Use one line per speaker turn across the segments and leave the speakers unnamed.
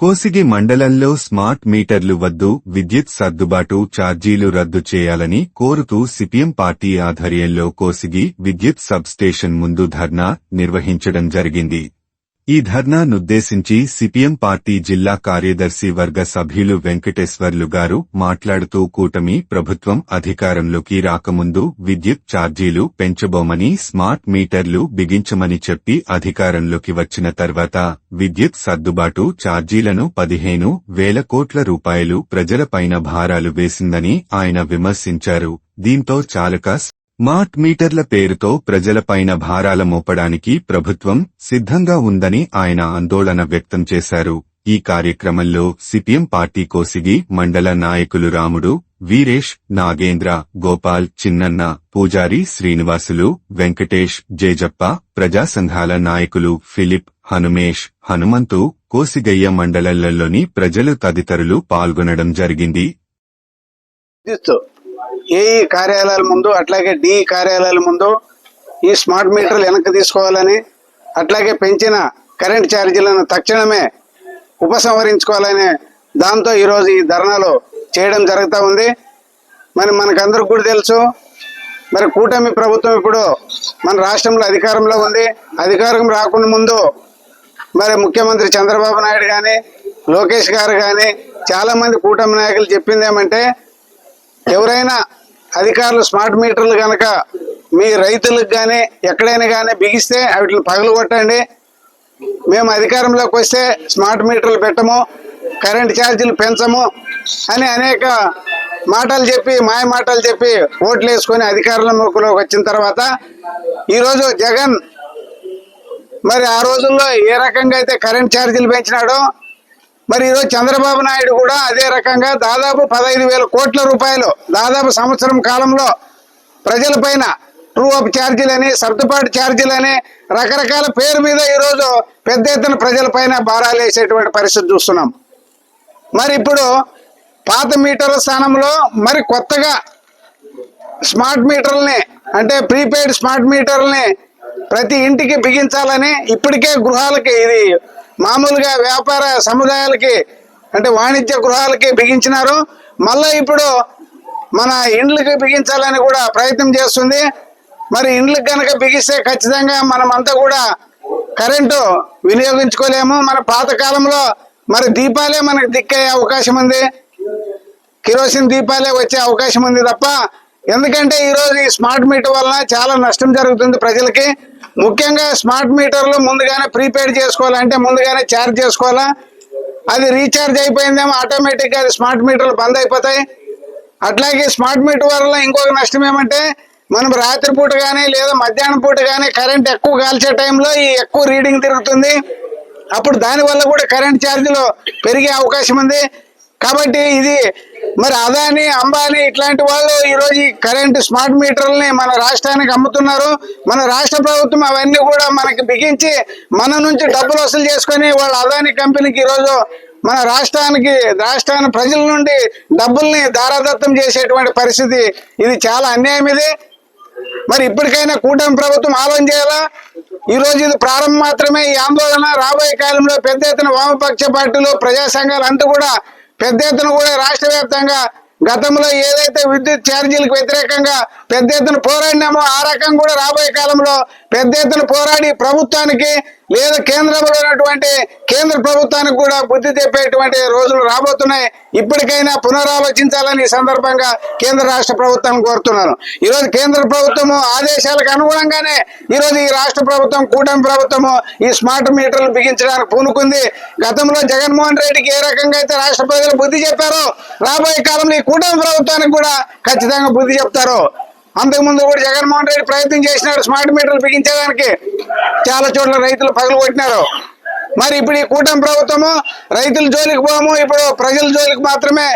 కోసిగి మండలంలో స్మార్ట్ మీటర్లు వద్దు విద్యుత్ సర్దుబాటు ఛార్జీలు రద్దు చేయాలని కోరుతూ సిపిఎం పార్టీ ఆధ్వర్యంలో కోసిగి విద్యుత్ సబ్ స్టేషన్ ముందు ధర్నా నిర్వహించడం జరిగింది. ఈ ధర్నానుద్దేశించి సిపిఎం పార్టీ జిల్లా కార్యదర్శి వర్గ సభ్యులు వెంకటేశ్వర్లు గారు మాట్లాడుతూ కూటమి ప్రభుత్వం అధికారంలోకి రాకముందు విద్యుత్ ఛార్జీలు పెంచబోమని స్మార్ట్ మీటర్లు బిగించమని చెప్పి అధికారంలోకి వచ్చిన తర్వాత విద్యుత్ సర్దుబాటు ఛార్జీలను పదిహేను వేల కోట్ల రూపాయలు ప్రజలపైన భారాలు వేసిందని ఆయన విమర్శించారు. దీంతో చాలక స్మార్ట్ మీటర్ల పేరుతో ప్రజలపైన భారాల మోపడానికి ప్రభుత్వం సిద్ధంగా ఉందని ఆయన ఆందోళన వ్యక్తం చేశారు. ఈ కార్యక్రమంలో సిపిఎం పార్టీ కోసిగి మండల నాయకులు రాముడు వీరేష్ నాగేంద్ర గోపాల్ చిన్నన్న పూజారి శ్రీనివాసులు వెంకటేష్ జేజప్ప ప్రజా సంఘాల నాయకులు ఫిలిప్ హనుమేష్ హనుమంతు కోసిగయ్య మండలాలలోని ప్రజలు తదితరులు పాల్గొనడం జరిగింది.
ఏఈ కార్యాలయాల ముందు అట్లాగే డి కార్యాలయాల ముందు ఈ స్మార్ట్ మీటర్లు వెనక్కి తీసుకోవాలని అట్లాగే పెంచిన కరెంట్ ఛార్జీలను తక్షణమే ఉపసంహరించుకోవాలని దాంతో ఈరోజు ఈ ధర్నాలు చేయడం జరుగుతూ ఉంది. మరి మనకందరికి కూడా తెలుసు మరి కూటమి ప్రభుత్వం ఇప్పుడు మన రాష్ట్రంలో అధికారంలో ఉంది. అధికారం రాకుండా ముందు మరి ముఖ్యమంత్రి చంద్రబాబు నాయుడు కానీ లోకేష్ గారు కానీ చాలామంది కూటమి నాయకులు చెప్పింది ఏమంటే ఎవరైనా అధికారులు స్మార్ట్ మీటర్లు కనుక మీ రైతులకు కానీ ఎక్కడైనా కానీ బిగిస్తే వాటిని పగలు కొట్టండి మేము అధికారంలోకి వస్తే స్మార్ట్ మీటర్లు పెట్టము కరెంట్ ఛార్జీలు పెంచము అని అనేక మాటలు చెప్పి మాయ మాటలు చెప్పి ఓట్లు వేసుకొని అధికారంలోకి వచ్చిన తర్వాత ఈరోజు జగన్ మరి ఆ రోజుల్లో ఏ రకంగా అయితే కరెంట్ ఛార్జీలు పెంచినాడో మరి ఈరోజు చంద్రబాబు నాయుడు కూడా అదే రకంగా దాదాపు పదహైదు వేల కోట్ల రూపాయలు దాదాపు సంవత్సరం కాలంలో ప్రజలపైన ట్రూ అప్ ఛార్జీలని సర్దుబాటు ఛార్జీలని రకరకాల పేరు మీద ఈరోజు పెద్ద ఎత్తున ప్రజలపైన భారాలు వేసేటువంటి పరిస్థితి చూస్తున్నాం. మరి ఇప్పుడు పాత మీటర్ల స్థానంలో మరి కొత్తగా స్మార్ట్ మీటర్లని అంటే ప్రీపెయిడ్ స్మార్ట్ మీటర్లని ప్రతి ఇంటికి బిగించాలని ఇప్పటికే గృహాలకి ఇది మామూలుగా వ్యాపార సముదాయాలకి అంటే వాణిజ్య గృహాలకి బిగించినారు. మళ్ళీ ఇప్పుడు మన ఇండ్లకి బిగించాలని కూడా ప్రయత్నం చేస్తుంది. మరి ఇండ్లకు కనుక బిగిస్తే ఖచ్చితంగా మనం అంతా కూడా కరెంటు వినియోగించుకోలేము. మన పాత కాలంలో మరి దీపాలే మనకు దిక్కయ్యే అవకాశం ఉంది. కిరోసిన్ దీపాలే వచ్చే అవకాశం ఉంది తప్ప ఎందుకంటే ఈరోజు ఈ స్మార్ట్ మీటర్ వలన చాలా నష్టం జరుగుతుంది ప్రజలకి. ముఖ్యంగా స్మార్ట్ మీటర్లు ముందుగానే ప్రీపెయిడ్ చేసుకోవాలంటే ముందుగానే ఛార్జ్ చేసుకోవాలా? అది రీఛార్జ్ అయిపోయిందేమో ఆటోమేటిక్గా అది స్మార్ట్ మీటర్లు బంద్ అయిపోతాయి. అట్లాగే స్మార్ట్ మీటర్ వల్ల ఇంకొక నష్టం ఏమంటే మనం రాత్రిపూట కానీ లేదా మధ్యాహ్నం పూట కానీ కరెంట్ ఎక్కువ కాల్చే టైంలో ఈ ఎక్కువ రీడింగ్ తిరుగుతుంది. అప్పుడు దానివల్ల కూడా కరెంట్ ఛార్జీలు పెరిగే అవకాశం ఉంది. కాబట్టి ఇది మరి అదాని అంబానీ ఇట్లాంటి వాళ్ళు ఈరోజు ఈ కరెంటు స్మార్ట్ మీటర్లని మన రాష్ట్రానికి అమ్ముతున్నారు. మన రాష్ట్ర ప్రభుత్వం అవన్నీ కూడా మనకి బిగించి మన నుంచి డబ్బులు వసూలు చేసుకొని వాళ్ళ అదాని కంపెనీకి ఈరోజు మన రాష్ట్రానికి రాష్ట్రాన్ని ప్రజల నుండి డబ్బుల్ని దారాదత్తం చేసేటువంటి పరిస్థితి ఇది చాలా అన్యాయం ఇది. మరి ఇప్పటికైనా కూటమి ప్రభుత్వం ఆలోచన చేయాలా? ఈ రోజు ఇది ప్రారంభం మాత్రమే. ఈ ఆందోళన రాబోయే కాలంలో పెద్ద ఎత్తున వామపక్ష పార్టీలు ప్రజా సంఘాలు అంతా కూడా పెద్ద ఎత్తున కూడా రాష్ట్ర వ్యాప్తంగా గతంలో ఏదైతే విద్యుత్ ఛార్జీలకు వ్యతిరేకంగా పెద్ద ఎత్తున పోరాడినామో ఆ రకం కూడా రాబోయే కాలంలో పెద్ద ఎత్తున పోరాడి ప్రభుత్వానికి లేదా కేంద్రంలో ఉన్నటువంటి కేంద్ర ప్రభుత్వానికి కూడా బుద్ధి చెప్పేటువంటి రోజులు రాబోతున్నాయి. ఇప్పటికైనా పునరాలోచించాలని ఈ సందర్భంగా కేంద్ర రాష్ట్ర ప్రభుత్వాన్ని కోరుతున్నాను ఈరోజు కేంద్ర ప్రభుత్వము ఆదేశాలకు అనుగుణంగానే ఈరోజు ఈ రాష్ట్ర ప్రభుత్వం కూటమి ప్రభుత్వము ఈ స్మార్ట్ మీటర్లు బిగించడానికి పూనుకుంది. గతంలో జగన్మోహన్ రెడ్డికి ఏ రకంగా అయితే రాష్ట్ర ప్రజలు బుద్ధి చెప్పారో రాబోయే కాలంలో ఈ కూటమి ప్రభుత్వానికి కూడా ఖచ్చితంగా బుద్ధి చెప్తారు. అంతకుముందు కూడా జగన్మోహన్ రెడ్డి ప్రయత్నం చేసినాడు స్మార్ట్ మీటర్లు బిగించడానికి. చాలా చోట్ల రైతులు పగలు కొట్టినారు. మరి ఇప్పుడు ఈ కూటమి ప్రభుత్వము రైతుల జోలికి పోము ఇప్పుడు ప్రజల జోలికి మాత్రమే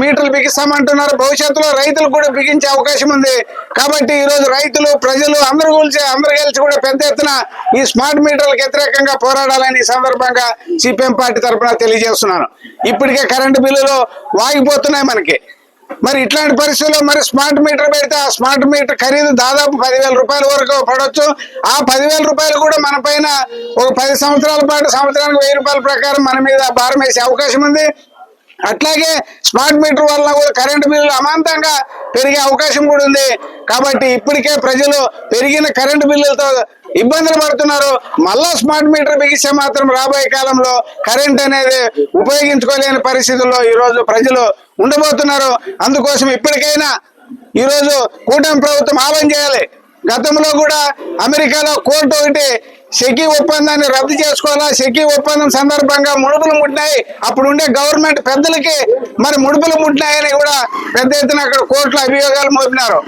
మీటర్లు బిగిస్తామంటున్నారు. భవిష్యత్తులో రైతులు కూడా బిగించే అవకాశం ఉంది. కాబట్టి ఈరోజు రైతులు ప్రజలు అందరూ కూల్చి అందరు కలిసి కూడా పెద్ద ఎత్తున ఈ స్మార్ట్ మీటర్లకు వ్యతిరేకంగా పోరాడాలని సందర్భంగా సిపిఎం పార్టీ తరఫున తెలియజేస్తున్నాను. ఇప్పటికే కరెంటు బిల్లులు వాగిపోతున్నాయి మనకి. మరి ఇట్లాంటి పరిస్థితుల్లో మరి స్మార్ట్ మీటర్ పెడితే ఆ స్మార్ట్ మీటర్ ఖరీదు దాదాపు పదివేల రూపాయల వరకు పడవచ్చు ఆ పదివేల రూపాయలు కూడా మన పైన ఒక పది సంవత్సరాల పాటు సంవత్సరానికి వెయ్యి రూపాయల ప్రకారం మన మీద భారం వేసే అవకాశం ఉంది. అట్లాగే స్మార్ట్ మీటర్ వల్ల కూడా కరెంటు బిల్లులు అమాంతంగా పెరిగే అవకాశం కూడా ఉంది. కాబట్టి ఇప్పటికే ప్రజలు పెరిగిన కరెంటు బిల్లులతో ఇబ్బందులు పడుతున్నారు. మళ్ళా స్మార్ట్ మీటర్ బిగిస్తే మాత్రం రాబోయే కాలంలో కరెంట్ అనేది ఉపయోగించుకోలేని పరిస్థితుల్లో ఈ రోజు ప్రజలు ఉండబోతున్నారు. అందుకోసం ఇప్పటికైనా ఈరోజు కూటమి ప్రభుత్వం ఆలం చేయాలి. గతంలో కూడా అమెరికాలో కోర్టు ఒకటి సెకీ ఒప్పందాన్ని రద్దు చేసుకోవాలా? సెకీ ఒప్పందం సందర్భంగా ముడుపులు ముట్టినాయి. అప్పుడు ఉండే గవర్నమెంట్ పెద్దలకి మరి ముడుపులు ముట్టినాయని కూడా పెద్ద ఎత్తున అక్కడ కోర్టులో అభియోగాలు మోపినారు.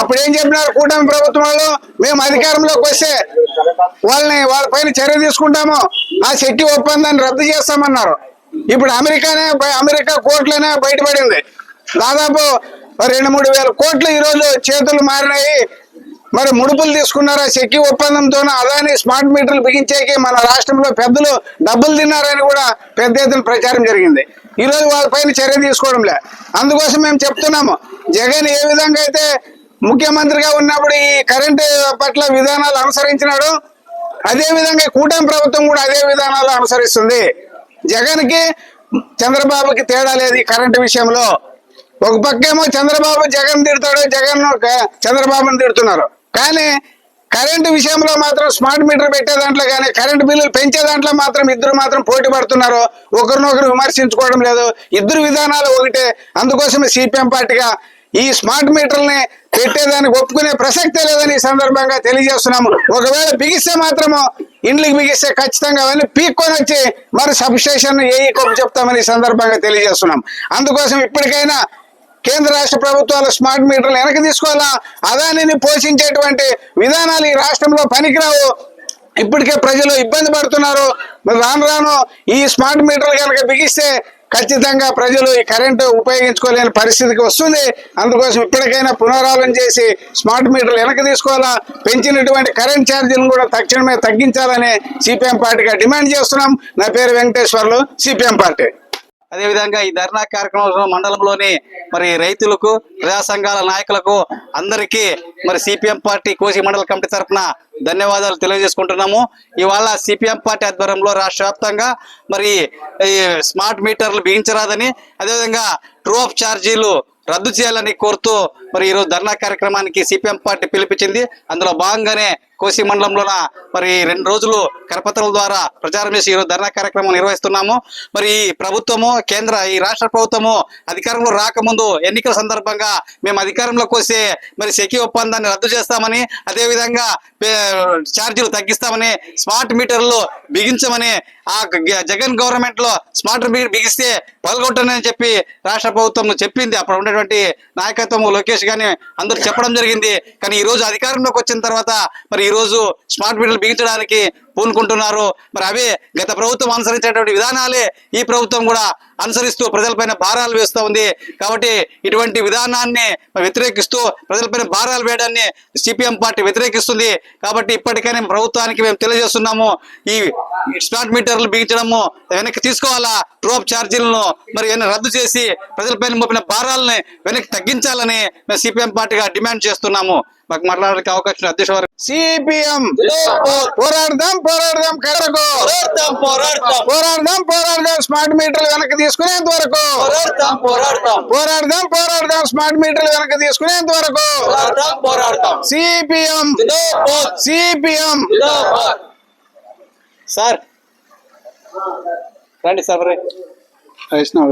అప్పుడు ఏం చెప్పినారు కూటమి ప్రభుత్వం వాళ్ళు? మేము అధికారంలోకి వస్తే వాళ్ళని వాళ్ళ పైన చర్య తీసుకుంటాము. ఆ సెక్కి ఒప్పందాన్ని రద్దు చేస్తామన్నారు. ఇప్పుడు అమెరికానే అమెరికా కోర్టులోనే బయటపడింది. దాదాపు రెండు మూడు వేల కోట్లు ఈ చేతులు మారినాయి. మరి ముడుపులు తీసుకున్నారా? చెక్కి ఒప్పందంతో అదాని స్మార్ట్ మీటర్లు బిగించేకి మన రాష్ట్రంలో పెద్దలు డబ్బులు తిన్నారని కూడా పెద్ద ఎత్తున ప్రచారం జరిగింది. ఈరోజు రోజు వాళ్ళపైన చర్య తీసుకోవడంలే. అందుకోసం మేము చెప్తున్నాము జగన్ ఏ విధంగా అయితే ముఖ్యమంత్రిగా ఉన్నప్పుడు ఈ కరెంటు పట్ల విధానాలు అనుసరించినాడు అదే విధంగా కూటమి ప్రభుత్వం కూడా అదే విధానాలు అనుసరిస్తుంది. జగన్కి చంద్రబాబుకి తేడా లేదు ఈ కరెంటు విషయంలో. ఒక పక్కేమో చంద్రబాబు జగన్ తిడతాడు జగన్ చంద్రబాబును చంద్రబాబుని తిడుతున్నారు. కానీ కరెంటు విషయంలో మాత్రం స్మార్ట్ మీటర్ పెట్టే దాంట్లో కానీ కరెంటు బిల్లులు పెంచే దాంట్లో మాత్రం ఇద్దరు మాత్రం పోటీ పడుతున్నారు. ఒకరినొకరు విమర్శించుకోవడం లేదు. ఇద్దరు విధానాలు ఒకటే. అందుకోసమే సిపిఎం పార్టీగా ఈ స్మార్ట్ మీటర్ని పెట్టేదానికి ఒప్పుకునే ప్రసక్తే లేదని ఈ సందర్భంగా తెలియజేస్తున్నాము. ఒకవేళ బిగిస్తే మాత్రము ఇండ్లకి బిగిస్తే ఖచ్చితంగా అవన్నీ పీక్కొని వచ్చి మరి సబ్స్టేషన్ ఏ కొప్పు చెప్తామని ఈ సందర్భంగా తెలియజేస్తున్నాం. అందుకోసం ఇప్పటికైనా కేంద్ర రాష్ట్ర ప్రభుత్వాలు స్మార్ట్ మీటర్లు వెనక్కి తీసుకోవాలా? అదానిని పోషించేటువంటి విధానాలు ఈ రాష్ట్రంలో పనికిరావు. ఇప్పటికే ప్రజలు ఇబ్బంది పడుతున్నారు. మరి రాను రాను ఈ స్మార్ట్ మీటర్లు కనుక బిగిస్తే ఖచ్చితంగా ప్రజలు ఈ కరెంటు ఉపయోగించుకోలేని పరిస్థితికి వస్తుంది. అందుకోసం ఇప్పటికైనా పునరాలోచన చేసి స్మార్ట్ మీటర్లు వెనక్కి తీసుకోవాలా? పెంచినటువంటి కరెంట్ ఛార్జీలను కూడా తక్షణమే తగ్గించాలని సిపిఎం పార్టీగా డిమాండ్ చేస్తున్నాం. నా పేరు వెంకటేశ్వర్లు సిపిఎం పార్టీ.
అదేవిధంగా ఈ ధర్నా కార్యక్రమంలో మండలంలోని మరి రైతులకు ప్రజా సంఘాల నాయకులకు అందరికీ మరి సిపిఎం పార్టీ కోసి మండల కమిటీ తరఫున ధన్యవాదాలు తెలియజేసుకుంటున్నాము. ఇవాళ సిపిఎం పార్టీ ఆధ్వర్యంలో రాష్ట్ర వ్యాప్తంగా మరి ఈ స్మార్ట్ మీటర్లు బిగించరాదని అదేవిధంగా ట్రూ ఆఫ్ ఛార్జీలు రద్దు చేయాలని కోరుతూ మరి ఈరోజు ధర్నా కార్యక్రమానికి సిపిఎం పార్టీ పిలిపించింది అందులో భాగంగానే కోసి మండలంలోన మరి రెండు రోజులు కరపత్రాల ద్వారా ప్రచారం చేసి ఈరోజు ధర్నా కార్యక్రమం నిర్వహిస్తున్నాము. మరి ఈ ప్రభుత్వము కేంద్ర ఈ రాష్ట్ర ప్రభుత్వము అధికారంలో రాకముందు ఎన్నికల సందర్భంగా మేము అధికారంలోకి వస్తే మరి సెకి ఒప్పందాన్ని రద్దు చేస్తామని అదేవిధంగా ఛార్జీలు తగ్గిస్తామని స్మార్ట్ మీటర్లు బిగించమని ఆ గ- జగన్ గవర్నమెంట్లో స్మార్ట్ మీటర్ బిగిస్తే పాల్గొంటానని చెప్పి రాష్ట్ర ప్రభుత్వం చెప్పింది. అప్పుడు ఉండేటువంటి నాయకత్వం లోకేష్ గాని అందరూ చెప్పడం జరిగింది. కానీ ఈ రోజు అధికారంలోకి వచ్చిన తర్వాత మరి ఈ రోజు స్మార్ట్ మీటర్లు బిగించడానికి పూనుకుంటున్నారు. మరి అవే గత ప్రభుత్వం అనుసరించేటువంటి విధానాలే ఈ ప్రభుత్వం కూడా అనుసరిస్తూ ప్రజలపైన భారాలు వేస్తూ ఉంది. కాబట్టి ఇటువంటి విధానాన్ని వ్యతిరేకిస్తూ ప్రజలపైన భారాలు వేయడాన్ని సిపిఎం పార్టీ వ్యతిరేకిస్తుంది. కాబట్టి ఇప్పటికైనా ప్రభుత్వానికి మేము తెలియజేస్తున్నాము. ఈ స్మార్ట్ మీటర్లు బిగించడము వెనక్కి తీసుకోవాలా? ట్రోప్ ఛార్జీలను మరి రద్దు చేసి ప్రజలపైన మోపిన భారాలని వెనక్కి తగ్గించాలని మేము సిపిఎం పార్టీగా డిమాండ్ చేస్తున్నాము. మాకు మాట్లాడడానికి అవకాశం అధ్యక్ష వారు
సిపిఎం. పోరాడదాం పోరాడదాం
పోరాడతాం
పోరాడదాం పోరాడదాం. స్మార్ట్ మీటర్లు వెనక్కి తీసుకునేంత వరకు. పోరాడదాం పోరాడదాం. స్మార్ట్ మీటర్లు వెనక్కి తీసుకునేంత వరకు. సిపిఎం. సిపిఎం.
సార్. రండి సార్ మరి.
వైష్ణవ్